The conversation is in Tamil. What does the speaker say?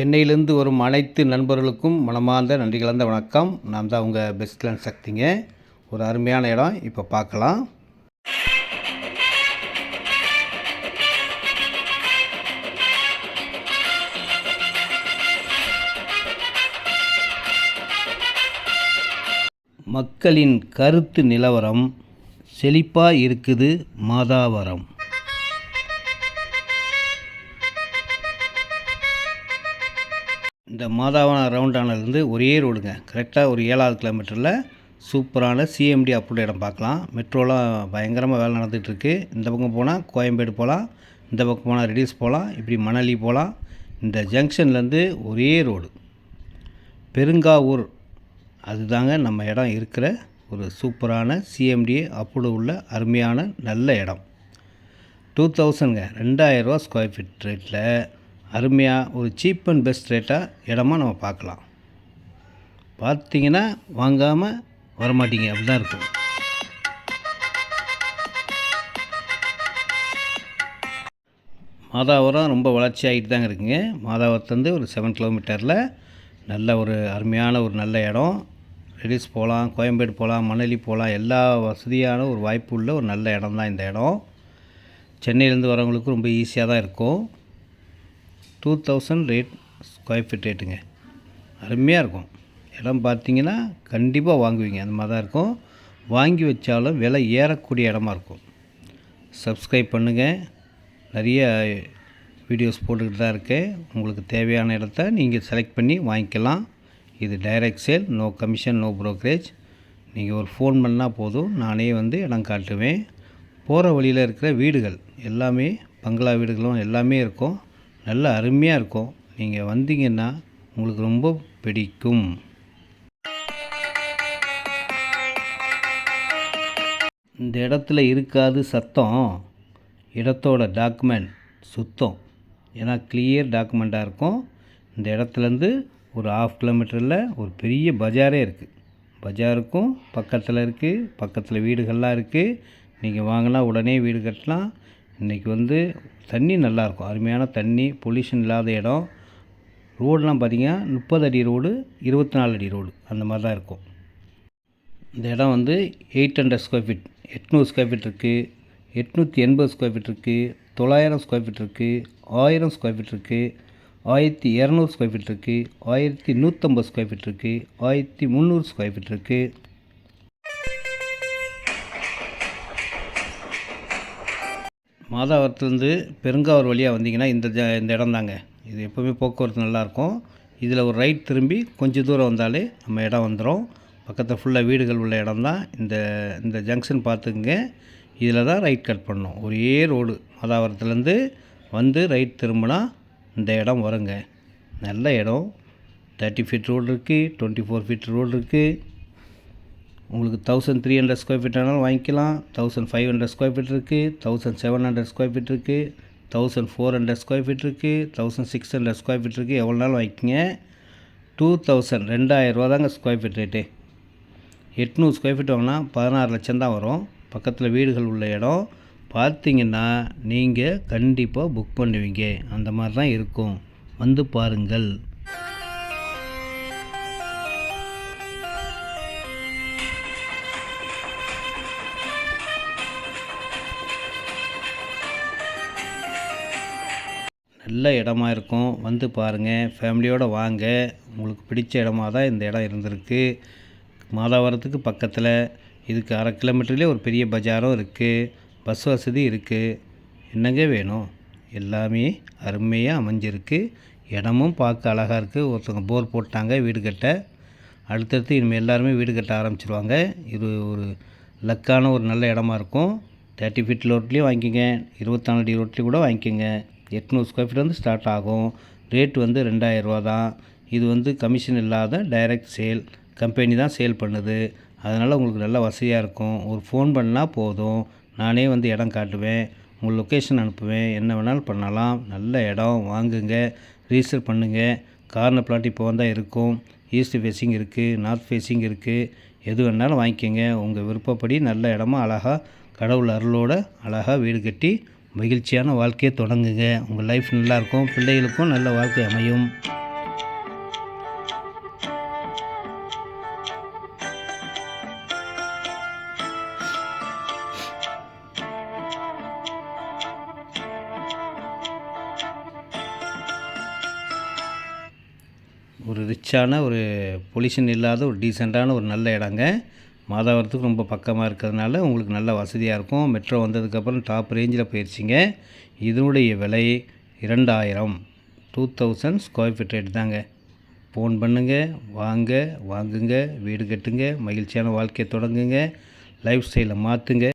சென்னையிலேருந்து வரும் அனைத்து நண்பர்களுக்கும் மனமார்ந்த நன்றி கலந்த வணக்கம். நான் தான் உங்கள் பெஸ்ட்லேண்ட் சக்திங்க. ஒரு அருமையான இடம். இப்போ பார்க்கலாம். மக்களின் கருத்து நிலவரம் செழிப்பாக இருக்குது மாதாவரம். இந்த மாதாவான ரவுண்டானதுலேருந்து ஒரே ரோடுங்க. கரெக்டாக ஒரு ஏழாவது கிலோமீட்டரில் சூப்பரான சிஎம்டி அப்ரூவ் இடம் பார்க்கலாம். மெட்ரோலாம் பயங்கரமாக வேலை நடந்துகிட்ருக்கு. இந்த பக்கம் போனால் கோயம்பேடு போகலாம் இந்த பக்கம் போனால் ரெடியூஸ் போகலாம் இப்படி மணலி போகலாம் இந்த ஜங்ஷன்லேருந்து ஒரே ரோடு. பெருங்காவூர். அதுதாங்க நம்ம இடம் இருக்கிற ஒரு சூப்பரான சிஎம்டி அப்ரூவ் உள்ள அருமையான நல்ல இடம். டூ தௌசண்ட்ங்க. ரெண்டாயிரரூவா ஸ்கொயர் ஃபீட் ரேட்டில். அருமையாக ஒரு சீப் அண்ட் பெஸ்ட் ரேட்டாக இடமா நம்ம பார்க்கலாம். பார்த்தீங்கன்னா வாங்காமல் வரமாட்டீங்க. அப்படி தான் இருக்கும். மாதாவரம் ரொம்ப வளர்ச்சி ஆகிட்டு தாங்க இருக்குங்க. மாதாவரத்துலேருந்து ஒரு செவன் கிலோமீட்டரில் நல்ல ஒரு அருமையான ஒரு நல்ல இடம். ரெடிஸ் போகலாம் கோயம்பேடு போகலாம் மணலி போகலாம். எல்லா வசதியான ஒரு வாய்ப்பு உள்ள ஒரு நல்ல இடம் தான் இந்த இடம். சென்னையிலேருந்து வரவங்களுக்கு ரொம்ப ஈஸியாக தான் இருக்கும். Two thousand rate square feet ரேட்டுங்க அருமையாக இருக்கும். இடம் பார்த்தீங்கன்னா கண்டிப்பாக வாங்குவீங்க. அந்த மாதிரி தான் இருக்கும். வாங்கி வச்சாலும் விலை ஏறக்கூடிய இடமா இருக்கும். சப்ஸ்கிரைப் பண்ணுங்கள் நிறைய வீடியோஸ் போட்டுக்கிட்டு தான் இருக்கேன். உங்களுக்கு தேவையான இடத்த நீங்கள் செலக்ட் பண்ணி வாங்கிக்கலாம். இது direct sale no commission no brokerage நீங்கள் ஒரு ஃபோன் பண்ணால் போதும். நானே வந்து இடம் காட்டுவேன். போகிற வழியில் இருக்கிற வீடுகள் எல்லாமே பங்களா வீடுகளும் எல்லாமே இருக்கும். நல்ல அருமையாக இருக்கும். நீங்கள் வந்தீங்கன்னா உங்களுக்கு ரொம்ப பிடிக்கும். இந்த இடத்துல இருக்காது சத்தம். இடத்தோட டாக்குமெண்ட் சுத்தம். ஏன்னா கிளியர் டாக்குமெண்ட்டாக இருக்கும். இந்த இடத்துலேருந்து ஒரு ஆஃப் கிலோமீட்டரில் ஒரு பெரிய பஜாரே இருக்குது பஜாருக்கும் பக்கத்தில் இருக்குது பக்கத்தில் வீடுகள்லாம் இருக்குது நீங்கள் வாங்கினா உடனே வீடு கட்டலாம். இன்றைக்கி வந்து தண்ணி நல்லாயிருக்கும். அருமையான தண்ணி பொல்யூஷன் இல்லாத இடம். ரோடெலாம் பார்த்திங்கன்னா முப்பது அடி ரோடு இருபத்தி நாலு அடி ரோடு அந்த மாதிரி தான் இருக்கும். இந்த இடம் வந்து எயிட் ஹண்ட்ரட் ஸ்கொயர் ஃபீட் எட்நூறு ஸ்கொயர் ஃபீட் இருக்குது எட்நூற்றி எண்பது ஸ்கொயர் ஃபீட் இருக்குது தொள்ளாயிரம் ஸ்கொயர் ஃபீட் இருக்குது ஆயிரம் ஸ்கொயர் ஃபீட் இருக்குது ஆயிரத்தி இரநூறு ஸ்கொயர் ஃபீட் இருக்குது ஆயிரத்தி நூற்றம்பது ஸ்கொயர் ஃபீட் இருக்குது ஆயிரத்தி முந்நூறு ஸ்கொயர் ஃபீட் இருக்குது மாதாவரத்துலேருந்து பெருங்காவூர் வழியாக வந்தீங்கன்னா இந்த ஜ இந்த இடம் தாங்க. இது எப்போவுமே போக்குவரத்து நல்லாயிருக்கும். இதில் ஒரு ரைட் திரும்பி கொஞ்சம் தூரம் வந்தாலே நம்ம இடம் வந்துடும் பக்கத்தில் ஃபுல்லாக வீடுகள் உள்ள இடம் தான். இந்த இந்த ஜங்ஷன் பார்த்துக்குங்க. இதில் தான் ரைட் கட் பண்ணணும். ஒரே ரோடு. மாதாவரத்துலேருந்து வந்து ரைட் திரும்பினா இந்த இடம் வருங்க. நல்ல இடம். தேர்ட்டி ஃபீட் ரோடு இருக்குது டுவெண்ட்டி ஃபோர் ஃபீட் ரோடு இருக்குது உங்களுக்கு thousand three hundred square feet ஆனாலும் வாங்கிக்கலாம் thousand five hundred square feet இருக்குது thousand seven hundred square feet இருக்குது thousand four hundred square feet இருக்குது thousand six hundred square feet இருக்குது எவ்வளோ நாள் வாங்கிக்கிங்க டூ தௌசண்ட் ரெண்டாயிரரூவா தாங்க ஸ்கொயர் ஃபீட் ரேட்டு எட்நூறு ஸ்கொயர் ஃபீட் வாங்கினா பதினாறு லட்சம் தான் வரும் பக்கத்தில் வீடுகள் உள்ள இடம் பார்த்தீங்கன்னா நீங்கள் கண்டிப்பாக புக் பண்ணுவீங்க அந்த மாதிரி தான் இருக்கும் வந்து பாருங்கள் நல்ல இடமா இருக்கும். வந்து பாருங்கள் ஃபேமிலியோடு வாங்க. உங்களுக்கு பிடிச்ச இடமா தான் இந்த இடம் இருந்திருக்கு. மாதாவரத்துக்கு பக்கத்தில் இதுக்கு அரை கிலோமீட்டர்லேயே ஒரு பெரிய பஜாரும் இருக்குது பஸ் வசதி இருக்குது என்னங்க வேணும்? எல்லாமே அருமையாக அமைஞ்சிருக்கு. இடமும் பார்க்க அழகாக இருக்குது ஒருத்தவங்க போர் போட்டாங்க வீடு கட்ட. அடுத்தடுத்து இனிமேல் எல்லாருமே வீடு கட்ட ஆரம்பிச்சிருவாங்க. இது ஒரு லக்கான ஒரு நல்ல இடமா இருக்கும். தேர்ட்டி ஃபீட் ரோட்லேயும் வாங்கிக்கோங்க. இருபத்தாலு அடி ரோட்லேயும் கூட வாங்கிக்கோங்க. எட்நூறு ஸ்கொயர் ஃபீட் வந்து ஸ்டார்ட் ஆகும். ரேட் வந்து ரெண்டாயிரரூவா தான். இது வந்து கமிஷன் இல்லாத டைரக்ட் சேல் கம்பெனி தான் சேல் பண்ணுது. அதனால் உங்களுக்கு நல்ல வசதியாக இருக்கும். ஒரு ஃபோன் பண்ணால் போதும். நானே வந்து இடம் காட்டுவேன். உங்கள் லொக்கேஷன் அனுப்புவேன். என்ன வேணாலும் பண்ணலாம். நல்ல இடம். வாங்குங்க. ரிஜிஸ்டர் பண்ணுங்கள் கார்னர் பிளாட் இப்போ வந்தால் இருக்கும். ஈஸ்ட் ஃபேஸிங் இருக்குது நார்த் ஃபேஸிங் இருக்குது எது வேணாலும் வாங்கிக்கோங்க. உங்கள் விருப்பப்படி நல்ல இடமா அழகாக கடவுள் அருளோட அழகாக வீடு கட்டி மகிழ்ச்சியான வாழ்க்கையை தொடங்குங்க. உங்கள் லைஃப் நல்லாயிருக்கும். பிள்ளைகளுக்கும் நல்ல வாழ்க்கை அமையும். ஒரு ரிச்சான ஒரு பொல்யூஷன் இல்லாத ஒரு டீசெண்டான ஒரு நல்ல இடங்க. மாதாவரத்துக்கு ரொம்ப பக்கமாக இருக்கிறதுனால உங்களுக்கு நல்ல வசதியாக இருக்கும். மெட்ரோ வந்ததுக்கப்புறம் டாப் ரேஞ்சில் போயிடுச்சிங்க இதனுடைய விலை இரண்டாயிரம். Two thousand square feet rate தாங்க. ஃபோன் பண்ணுங்க வாங்க வாங்குங்க வீடு கட்டுங்க மகிழ்ச்சியான வாழ்க்கையை தொடங்குங்க. லைஃப் ஸ்டைலை மாற்றுங்க